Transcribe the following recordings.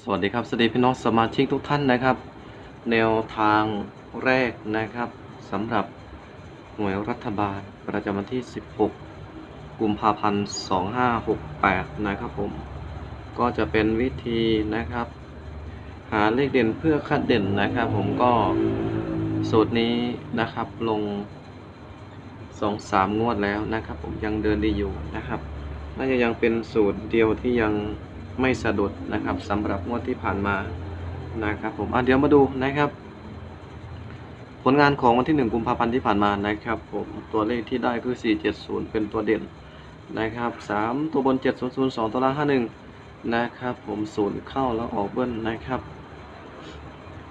สวัสดีครับสวัสดีพี่น้องสมาชิกทุกท่านนะครับ แนวทางแรกนะครับสำหรับหน่วยรัฐบาลประจำวันที่ 16 กุมภาพันธ์ 2568 นะครับผม ก็จะเป็นวิธีนะครับ หาเลขเด่นเพื่อคัดเด่นนะครับ ผมก็สูตรนี้นะครับลง 2-3 งวดแล้วนะครับ ผมยังเดินดีอยู่นะครับ น่าจะยังเป็นสูตรเดียวที่ยัง ไม่สะดุดนะครับสำหรับงวดที่ผ่านมานะครับผมอะเดี๋ยวมาดูนะครับ ผลงานของวันที่ 1 กุมภาพันธ์ที่ผ่านมานะครับผมตัวเลขที่ได้คือ 470 เป็นตัวเด่นนะครับ 3 ตัวบน 7002 ตัวล่าง 51 นะครับผมศูนย์เข้าแล้วออกเบิ้ลนะครับ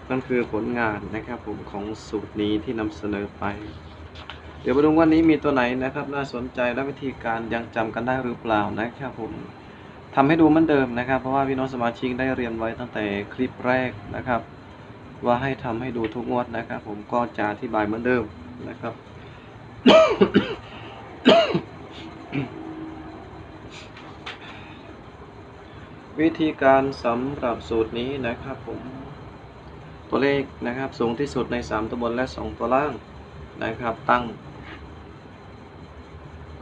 นั่นคือผลงานนะครับผมของสูตรนี้ที่นำเสนอไป เดี๋ยวมาดูวันนี้มีตัวไหนนะครับ น่าสนใจและวิธีการยังจำกันได้หรือเปล่านะครับผม ทำให้ดูเหมือนเดิมนะครับ เพราะว่าพี่น้องสมาชิกได้เรียนไว้ตั้งแต่คลิปแรกนะครับ ว่าให้ทำให้ดูทุกงวดนะครับ ผมก็จะอธิบายเหมือนเดิมนะครับ วิธีการสำหรับสูตรนี้นะครับผม ตัวเลขนะครับสูงที่สุดใน 3 ตัวบนและ 2 ตัวล่างนะครับ ตั้ง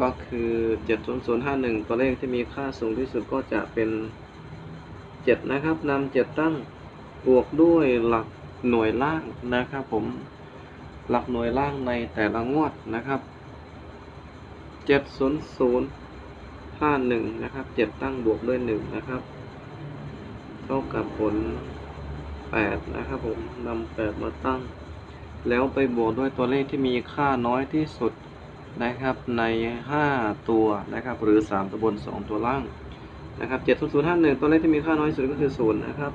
ก็คือ 70051 ตัวเลขที่มีค่าสูงที่สุดก็จะเป็น 7 นะครับนำ7ตั้งบวกด้วยหลักหน่วยล่างนะครับผมหลักหน่วยล่างในแต่ละงวดนะครับ 70051 นะครับ 7 ตั้งบวกด้วย 1 นะครับ เท่ากับผล 8 นะครับผมนำ8มาตั้ง แล้วไปบวกด้วยตัวเลขที่มีค่าน้อยที่สุด นะครับใน 5 ตัวนะครับหรือ 3 ตัวบน 2 ตัวล่างนะครับ70051 ตัวเลขที่มีค่าน้อยที่สุดก็คือ0นะครับ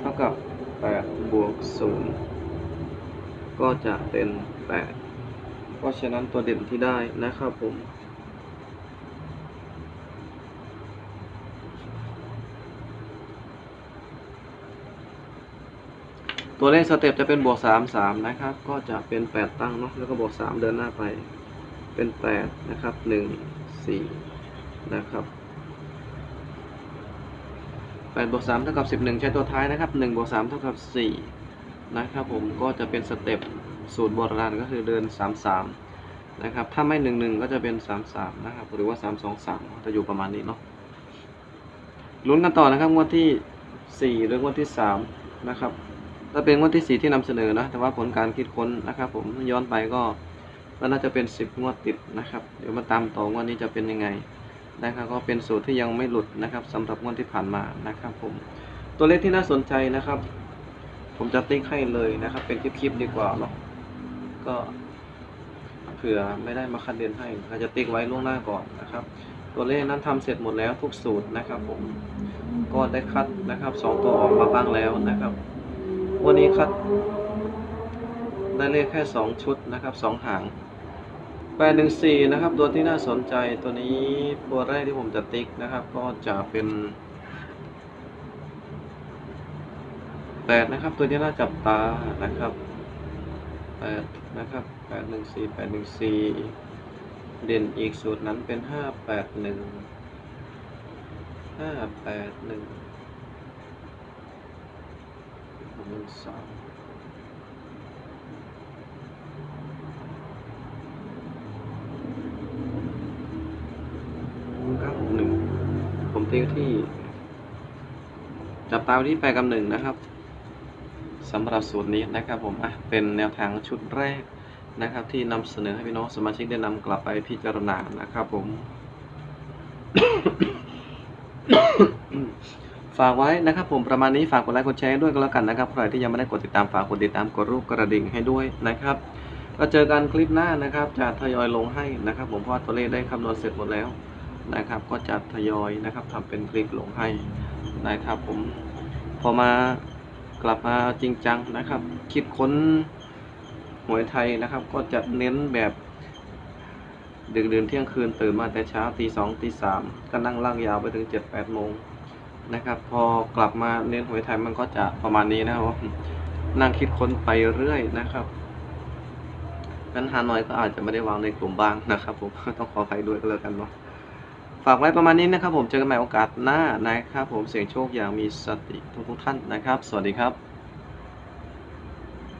เท่ากับ8บวก0ก็จะเป็น 8 เพราะฉะนั้นตัวเด่นที่ได้นะครับผม ตัวเลขสเต็ปจะเป็นบวก 3 3 นะครับ ก็จะเป็น 8 ตั้งเนาะแล้วก็บวก 3 เดินหน้าไป เป็น 8 นะครับ 1 4 นะครับ8บวก3เท่ากับ 11 ใช้ตัวท้ายนะครับ1บวก3เท่ากับ 4 นะครับผมก็จะเป็นสเต็ปสูตรโบราณก็คือเดิน 3 3 นะครับ ถ้าไม่ 1 1 ก็จะเป็น 3 3 นะครับ หรือว่า 3 2 3 จะอยู่ประมาณนี้เนาะลุ้นกันต่อนะครับงวดที่ 4 หรืองวดที่ 3 นะครับ ถ้าเป็นงวดที่สี่ที่นำเสนอนะ แต่ว่าผลการคิดค้นนะครับ ผมย้อนไปก็มันน่าจะเป็นสิบงวดติดนะครับ เดี๋ยวมาตามต่องวดนี้จะเป็นยังไงนะครับก็เป็นสูตรที่ยังไม่หลุดนะครับสำหรับงวดที่ผ่านมานะครับ ผมตัวเลขที่น่าสนใจนะครับ ผมจะติ๊กให้เลยนะครับ เป็นคลิปๆดีกว่าเนาะก็เผื่อไม่ได้มาคัดเด่นให้เราจะติ๊กไว้ล่วงหน้าก่อนนะครับ ตัวเลขนั้นทำเสร็จหมดแล้วทุกสูตรนะครับ ผมก็ได้คัดนะครับสองตัวออกมาบ้างแล้วนะครับ วันนี้คัดได้เลขแค่ 2 ชุดนะครับ 2 หาง 814 นะครับ ตัวที่น่าสนใจตัวนี้ตัวแรกที่ผมจะติ๊กนะครับ ก็จะเป็น 8 นะครับ ตัวที่น่าจับตานะครับ 8 นะครับ 814 814 เด่นอีกสูตรนั้นเป็น 581 581 ก้าหนึ่งผมตีที่ จับตาที่แปดกับหนึ่งนะครับสำหรับสูตรนี้นะครับผมอะเป็นแนวทางชุดแรกนะครับ ที่นำเสนอให้พี่น้องสมาชิกได้นำกลับไปพิจารณานะครับผม ฝากไว้นะครับผมประมาณนี้ฝากกดไลค์กดแชร์ด้วยก็แล้วกันนะครับใครที่ยังไม่ได้กดติดตามฝากกดติดตามกดรูปกระดิ่งให้ด้วยนะครับก็เจอกันคลิปหน้านะครับจะทยอยลงให้นะครับผมเพราะว่าตัวเลขได้คำนวณเสร็จหมดแล้วนะครับ ก็จะทยอยนะครับทำเป็นคลิปลงให้นะครับผมพอมากลับมาจริงจังนะครับ คิดค้นหวยไทยนะครับ ก็จะเน้นแบบดึกดื่นเที่ยงคืนตื่นมาแต่เช้าตีสองตีสามก็นั่งล่างยาวไปถึงเจ็ดแปดโมง นะครับ พอกลับมาเน้นหวยไทยมันก็จะประมาณนี้นะครับนั่งคิดค้นไปเรื่อยนะครับนั้นฮานอยก็อาจจะไม่ได้วางในกลุ่มบ้างนะครับ ผมต้องขออภัยด้วยก็แล้วกันเนาะฝากไว้ประมาณนี้นะครับ ผมเจอกันใหม่โอกาสหน้านะครับ ผมเสียงโชคอย่างมีสติทุกๆท่านนะครับ สวัสดีครับ